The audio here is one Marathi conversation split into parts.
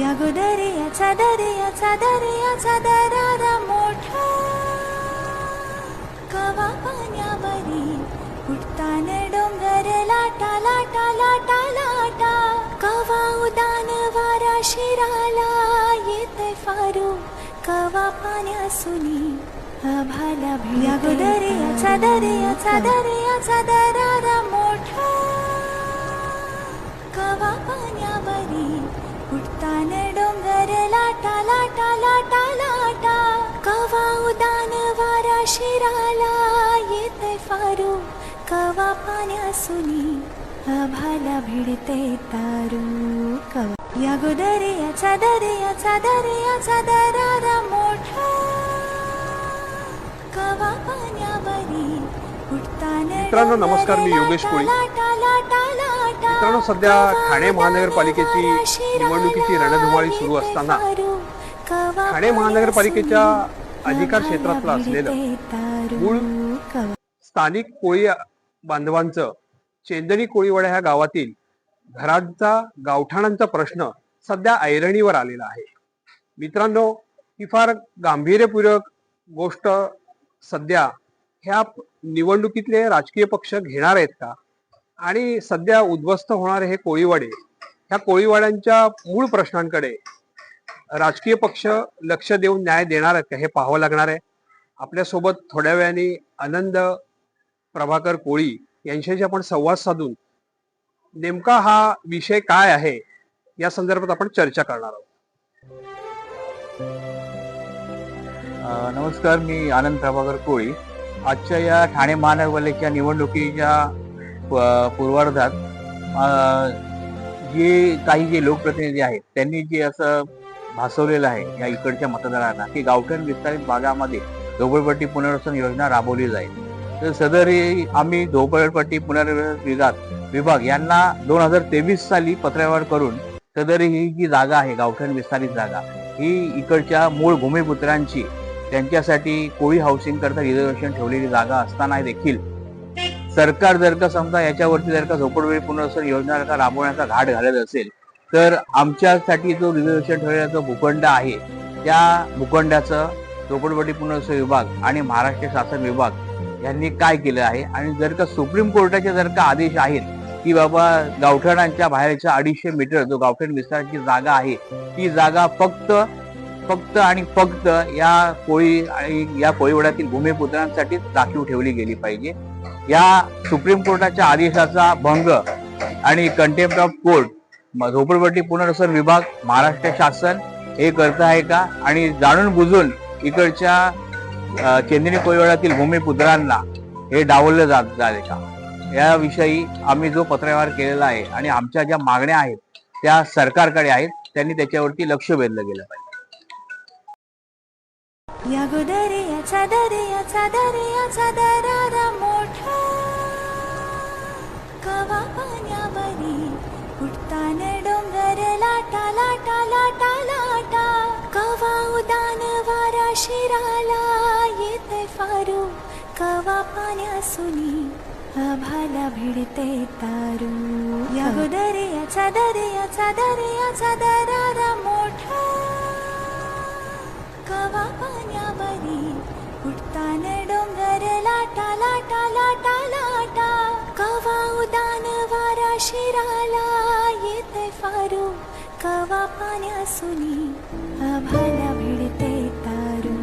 या गो दर्याचा दर्याचा दरारा मोठा. कवा पाण्यावरी उठतान डोंगर लाटा लाटा लाटा लाटा. कवा उदान वारा शिराला येत फारू. कवा पाण्यासुनी आभाला भिया गोदरियाचा दर्याचा दर्याचा दरारा मोठा. कवा पाण्यावरी उठतान डोंगर लाटा लाटा लाटा लाटा. कवा उदान वारा शिराला. येत फारू कवा पाण्यासुनी आभाला भिडते तारू कवा. या गोदरियाचा दर्याचा दर्याचा दरारा मोठा. कवा पाण्यावरी उठतान मित्रांनो, नमस्कार. मी योगेश कोळी. मित्रांनो सध्या ठाणे महानगरपालिकेची निवडणुकीची रणधुमाळी सुरू असताना ठाणे महानगरपालिकेच्या अधिकार क्षेत्रातलं असलेलं मूळ स्थानिक कोळी बांधवांचं चेंदणी कोळीवाडा ह्या गावातील घरांचा गावठाणांचा प्रश्न सध्या ऐरणीवर आलेला आहे. मित्रांनो ही फार गांभीर्यपूर्वक गोष्ट सध्या ह्या निवडणुकीतले राजकीय पक्ष घेणार आहेत का? आणि सध्या उद्ध्वस्त होणारे हे कोळीवाडे ह्या कोळीवाड्यांच्या मूळ प्रश्नांकडे राजकीय पक्ष लक्ष देऊन न्याय देणार आहेत का हे पाहावं लागणार आहे. आपल्यासोबत थोड्या वेळाने आनंद प्रभाकर कोळी यांच्याशी आपण संवाद साधून नेमका हा विषय काय आहे या संदर्भात आपण चर्चा करणार आहोत. नमस्कार मी आनंद प्रभाकर कोळी. आजच्या या ठाणे महानगरपालिकेच्या निवडणुकीच्या पूर्वार्धात जे काही जे लोकप्रतिनिधी आहेत त्यांनी जे असं भासवलेलं आहे या इकडच्या मतदारांना की गावठण विस्तारित भागामध्ये झोपडपट्टी पुनर्वसन योजना राबवली जाईल. तर सदर आम्ही झोपडपट्टी पुनर्वसन विभाग विभाग यांना दोन हजार तेवीस साली पत्रव्यवहार करून सदर ही जी जागा आहे गावठण विस्तारित जागा ही इकडच्या मूळ भूमिपुत्रांची त्यांच्यासाठी कोळी हाऊसिंग करता रिझर्वेशन ठेवलेली जागा असताना देखील सरकार जर का समजा याच्यावरती जर का झोपडपट्टी पुनर्वसन योजना जर का राबवण्याचा घाट घालत असेल तर आमच्यासाठी जो रिझर्वेशन ठेवलेला जो भूखंड आहे त्या भूखंडाचं झोपडपट्टी पुनर्वसन विभाग आणि महाराष्ट्र शासन विभाग यांनी काय केलं आहे? आणि जर का सुप्रीम कोर्टाचे जर का आदेश आहेत की बाबा गावठाणांच्या बाहेरच्या अडीचशे मीटर जो गावठाण विस्ताराची जागा आहे ती जागा फक्त फक्त आणि फक्त या कोळी आणि या कोळीवड्यातील भूमिपुत्रांसाठीच राखीव ठेवली गेली पाहिजे. या सुप्रीम कोर्टाच्या आदेशाचा भंग आणि कंटेम्प्ट ऑफ कोर्ट झोपडपट्टी पुनर्वसन विभाग महाराष्ट्र शासन हे करत आहे का? आणि जाणून बुजून इकडच्या अ, चेंदिनी भूमिपुत्रांना हे डावललं जात आहे का? याविषयी आम्ही जो पत्रव्यवहार केलेला आहे आणि आमच्या ज्या मागण्या आहेत त्या सरकारकडे आहेत त्यांनी त्याच्यावरती लक्ष वेधलं गेलं पाहिजे. या गोदरियाचा दर्याचा दर्याचा दरारा मोठा कवा पाण्यावरी उठतान डोंगर लाटा लाटा लाटा लाटा कवा उदान वारा शिराला येत फारू कवा पाण्यासुनी आभाला भिडते तारू या दर्याचा दर्याचा दर्याचा दरारा मोठा कवा पाण्यावरी उठतान डोंगर लाटा लाटा लाटा लाटा कवा उदान वारा शिराला येते फारू. कवा पाण्यासुनी आभाला भिडते तारू.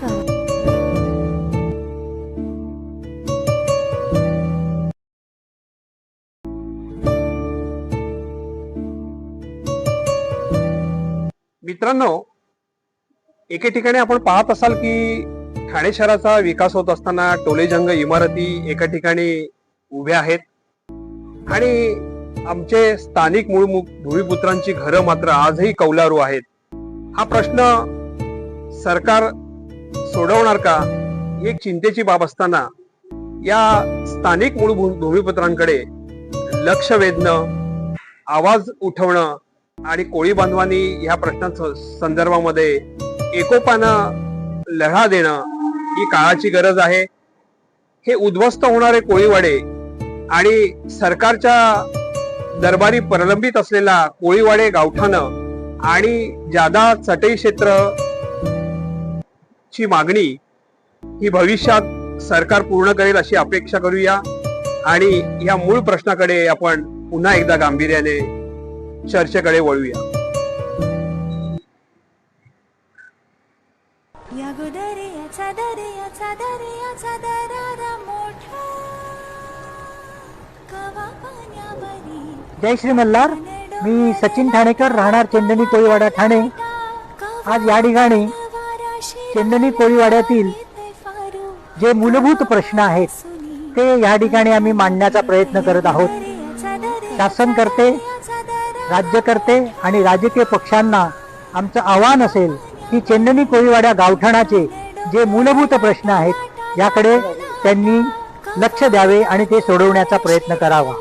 कवा मित्रांनो एके ठिकाणी आपण पाहत असाल की ठाणे शहराचा विकास होत असताना टोलेजंग इमारती एका ठिकाणी उभे आहेत. आणि आमचे स्थानिक मूळ मु- भूमिपुत्रांची घरं मात्र आजही कौलारू आहेत. हा प्रश्न सरकार सोडवणार का? ही एक चिंतेची बाब असताना या स्थानिक मूळ भू- भूमिपुत्रांकडे लक्ष वेधणं आवाज उठवणं आणि कोळी बांधवांनी ह्या प्रश्ना संदर्भामध्ये एकोपानं लढा देणं ही काळाची गरज आहे. हे उद्ध्वस्त होणारे कोळीवाडे आणि सरकारच्या दरबारी प्रलंबित असलेला कोळीवाडे गावठाण आणि जादा चटई क्षेत्र ची मागणी ही भविष्यात सरकार पूर्ण करेल अशी अपेक्षा करूया. आणि या मूळ प्रश्नाकडे आपण पुन्हा एकदा गांभीर्याने चर्चेकडे वळूया. या गुदरियाचा दरारा मोठा जय श्री मल्हार. मी सचिन ठाणेकर राहणार चेंदनी कोळीवाडा ठाणे. आज या ठिकाणी चेंदनी कोळीवाड्यातील जे मूलभूत प्रश्न आहेत ते या ठिकाणी आम्ही मांडण्याचा प्रयत्न करत आहोत. शासनकर्ते राज्यकर्ते आणि राजकीय पक्षांना आमचं आव्हान असेल की चेंदनी कोळीवाड्या गावठाणाचे जे मूलभूत प्रश्न आहेत याकडे त्यांनी लक्ष द्यावे आणि ते सोडवण्याचा प्रयत्न करावा.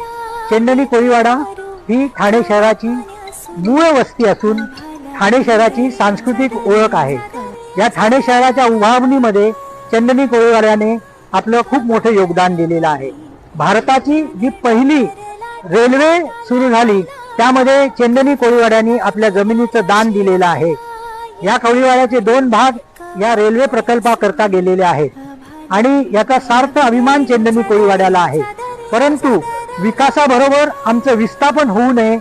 चेंदणी कोळीवाडा ही ठाणे शहराची मूळ वस्ती असून ठाणे शहराची सांस्कृतिक ओळख आहे. या ठाणे शहराच्या उभारणीमध्ये चंदनी कोळीवाड्याने आपलं खूप मोठं योगदान दिलेलं आहे. भारताची जी पहिली रेल्वे सुरू झाली त्यामध्ये चंदनी कोळीवाड्याने आपल्या जमिनीचं दान दिलेलं आहे. या कोळीवाड्याचे दोन भाग या रेल्वे प्रकल्पाकरता गेलेले आहेत. आणि याचा सार्थ अभिमान चंदनी कोळीवाड्याला आहे. परंतु विकासाबरोबर आमचं विस्थापन होऊ नये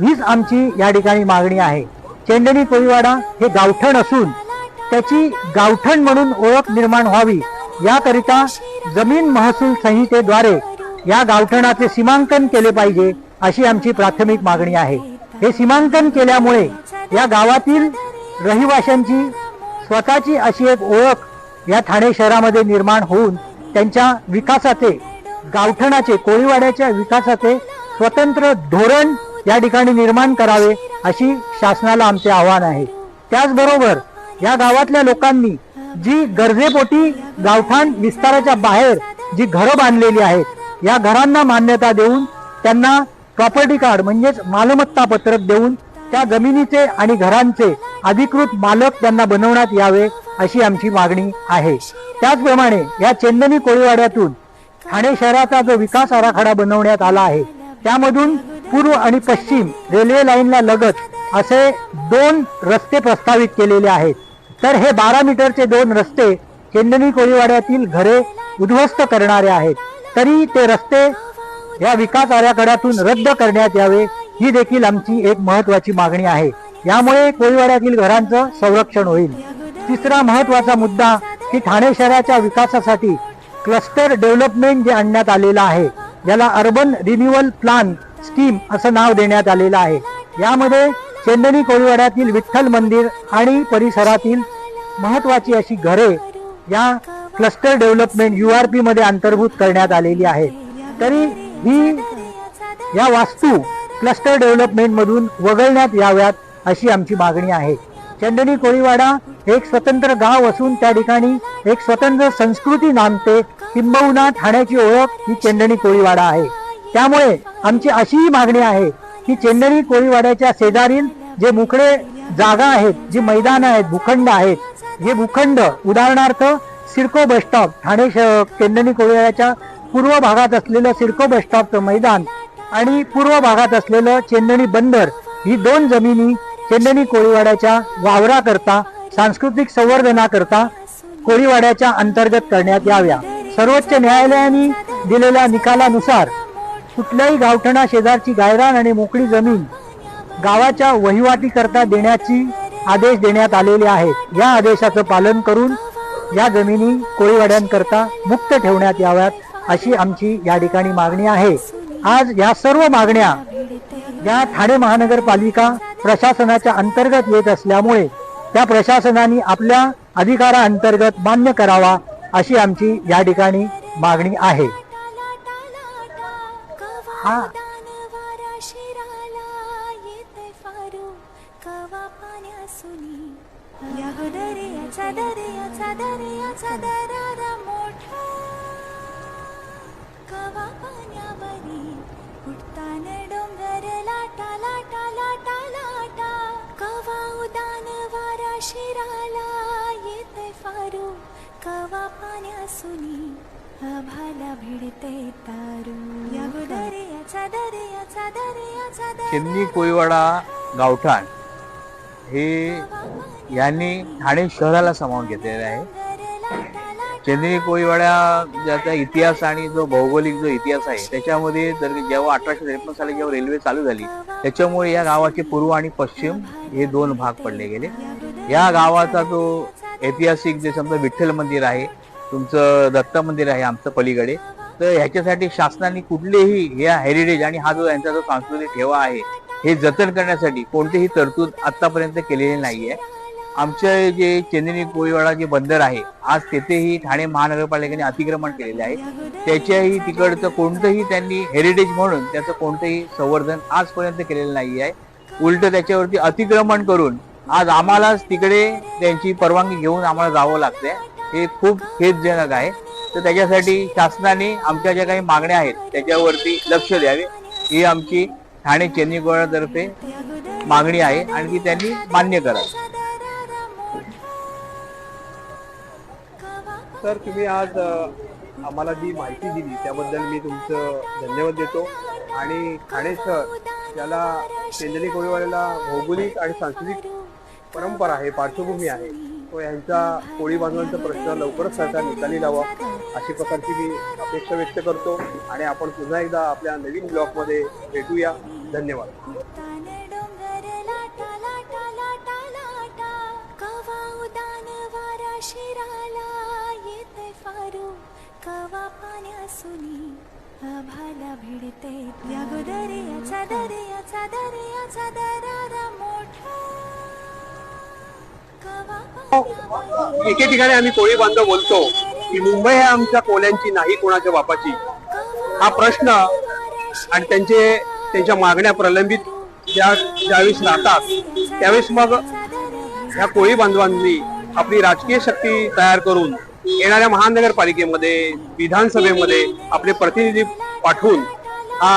हीच आमची या ठिकाणी मागणी आहे. चेंडणी कोळीवाडा हे गावठण असून त्याची गावठण म्हणून ओळख निर्माण व्हावी याकरिता जमीन महसूल संहितेद्वारे या गावठणाचे सीमांकन केले पाहिजे अशी आमची प्राथमिक मागणी आहे. हे सीमांकन केल्यामुळे या गावातील रहिवाशांची स्वतःची अशी एक ओळख या ठाणे शहरामध्ये निर्माण होऊन त्यांच्या विकासाचे गावठणाचे कोळीवाड्याच्या विकासाचे स्वतंत्र धोरण या ठिकाणी निर्माण करावे अशी शासनाला आमचे आव्हान आहे. त्याचबरोबर या गावातल्या लोकांनी जी गरजेपोटी गावठाण विस्ताराच्या बाहेर जी घरं बांधलेली आहेत या घरांना मान्यता देऊन त्यांना प्रॉपर्टी कार्ड म्हणजेच मालमत्ता पत्रक देऊन त्या जमिनीचे आणि घरांचे अधिकृत मालक त्यांना बनवण्यात यावे अशी आमची मागणी आहे. त्याचप्रमाणे या चेंदनी कोळीवाड्यातून ठाणे शहराचा जो विकास आराखडा बनवण्यात आला आहे त्यामधून पूर्व आणि पश्चिम रेल्वे लाईनला लगत असे दोन रस्ते प्रस्तावित केलेले आहेत. तर हे बारा मीटरचे दोन रस्ते चेंदनी कोळीवाड्यातील घरे उद्ध्वस्त करणारे आहेत. तरी ते रस्ते या विकास आराखड्यातून रद्द करण्यात यावे ही देखील आमची एक महत्वाची मागणी आहे. यामुळे कोळीवाड्यातील घरांचं संरक्षण होईल. तिसरा महत्त्वाचा मुद्दा की ठाणे शहराच्या विकासासाठी क्लस्टर डेव्हलपमेंट जे आणण्यात आलेलं आहे ज्याला अर्बन रिन्युअल प्लान स्कीम असं नाव देण्यात आलेलं आहे. यामध्ये चेंदणी कोळीवाड्यातील विठ्ठल मंदिर आणि परिसरातील महत्वाची अशी घरे या क्लस्टर डेव्हलपमेंट यू आरमध्ये अंतर्भूत करण्यात आलेली आहेत. तरी ही या वास्तू क्लस्टर डेव्हलपमेंटमधून वगळण्यात याव्यात अशी आमची मागणी आहे. चंदनी कोळीवाडा एक स्वतंत्र गाव असून त्या ठिकाणी एक स्वतंत्र संस्कृती नांदते किंबहुना ठाण्याची ओळख ही चेंदणी कोळीवाडा आहे. त्यामुळे आमची अशीही मागणी आहे की चेंदणी कोळीवाड्याच्या शेजारील जे मुकडे जागा आहेत जी मैदान आहेत भूखंड आहेत हे भूखंड उदाहरणार्थ सिडको बस स्टॉप ठाणे शहर चेंदणी कोळीवाड्याच्या पूर्व भागात असलेलं सिडको बस स्टॉपचं मैदान आणि पूर्व भागात असलेलं चेंदणी बंदर ही दोन जमिनी चेन्नई कोळीवाड्याच्या वावराकरता सांस्कृतिक संवर्धनाकरता कोळीवाड्याच्या अंतर्गत करण्यात याव्या. सर्वोच्च न्यायालयाने दिलेल्या निकालानुसार कुठल्याही गावठणा शेजारची गायरान आणि मोकळी जमीन गावाच्या वहिवाटीकरता देण्याची आदेश देण्यात आलेले आहेत. या आदेशाचं पालन करून या जमिनी कोळीवाड्यांकरता मुक्त ठेवण्यात याव्यात अशी आमची या ठिकाणी मागणी आहे. आज या सर्व मागण्या या ठाणे महानगरपालिका प्रशासनाच्या अंतर्गत येत असल्यामुळे त्या प्रशासनाने आपल्या अधिकाराअंतर्गत मान्य करावा अशी आमची या ठिकाणी मागणी आहे हा. मोठा कवा पाण्यावरी उठतान कवा पाण्यासुनी आभाला भिडते तारू. या गो दर्याचा दर्याचा दर्याचा चिमणी कोळीवाडा गावठाण. हे यांनी ठाणे शहराला सामावून घेतलेलं आहे. चंद्री कोळीवाडा ज्याचा इतिहास आणि जो भौगोलिक जो इतिहास आहे त्याच्यामध्ये जर जेव्हा अठराशे त्रेपन्न साली जेव्हा रेल्वे चालू झाली त्याच्यामुळे या गावाचे पूर्व आणि पश्चिम हे दोन भाग पडले गेले. या गावाचा जो ऐतिहासिक जे समजा विठ्ठल मंदिर आहे तुमचं दत्त मंदिर आहे आमचं पलीकडे. तर ह्याच्यासाठी शासनाने कुठलेही या हेरिटेज आणि हा जो यांचा जो सांस्कृतिक ठेवा आहे हे जतन करण्यासाठी कोणतीही तरतूद आतापर्यंत केलेली नाही आहे आमचे जे चेन्नई कोळीवाडा जे बंदर आहे आज तेथेही ठाणे महानगरपालिकेने अतिक्रमण केलेले आहे. त्याच्याही तिकडचं कोणतंही त्यांनी हेरिटेज म्हणून त्याचं कोणतंही संवर्धन आजपर्यंत केलेलं नाही आहे उलट त्याच्यावरती अतिक्रमण करून आज आम्हालाच तिकडे त्यांची परवानगी घेऊन आम्हाला जावं लागतंय. हे खूप खेदजनक आहे. तर त्याच्यासाठी शासनाने आमच्या ज्या काही मागण्या आहेत त्याच्यावरती लक्ष द्यावे. ही आमची ठाणे चेन्नई गोळातर्फे मागणी आहे आणि ती त्यांनी मान्य करावी. सर तुम्ही आज आम्हाला जी माहिती दिली त्याबद्दल मी तुमचं धन्यवाद देतो. आणि ठाणे शहर त्याला चेंदणी कोळीवाल्याला भौगोलिक आणि सांस्कृतिक परंपरा आहे पार्श्वभूमी आहे यांचा कोळी बांधवांचा प्रश्न लवकरच सरकार निकाली लावा अशी प्रकारची मी अपेक्षा व्यक्त करतो आणि आपण पुन्हा एकदा आपल्या नवीन ब्लॉगमध्ये भेटूया. धन्यवाद. कवा वारा शिराला फारू. पाण्यासुनी आभाला भिडते या दर्याचा दर्याचा दर्याचा दरा. एके ठिकाणी आम्ही कोळी बांधव बोलतो की मुंबई ह्या आमच्या कोल्यांची नाही कोणाच्या बापाची? हा प्रश्न आणि त्यांचे त्यांच्या मागण्या प्रलंबित ज्या ज्यावेळेस राहतात त्यावेळेस मग ह्या कोळी बांधवांनी आपली राजकीय शक्ती तयार करून येणाऱ्या महानगरपालिकेमध्ये विधानसभेमध्ये आपले प्रतिनिधी पाठवून हा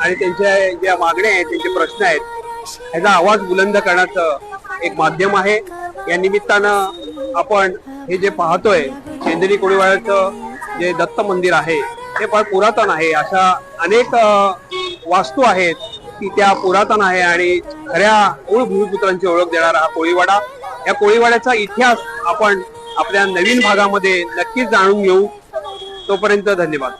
आणि त्यांच्या ज्या मागण्या आहेत त्यांचे प्रश्न आहेत ह्याचा आवाज बुलंद करण्याचं एक माध्यम आहे. या निमित्तानं आपण हे जे पाहतोय चेंदरी कोळीवाड्याचं जे दत्त मंदिर आहे ते फार पुरातन आहे. अशा अनेक वास्तू आहेत की त्या पुरातन आहे आणि खऱ्या मूळ भूमिपुत्रांची ओळख देणारा हा कोळीवाडा. या कोळीवाड्याचा इतिहास आपण आपल्या नवीन भागामध्ये नक्कीच जाणून घेऊ. तोपर्यंत धन्यवाद.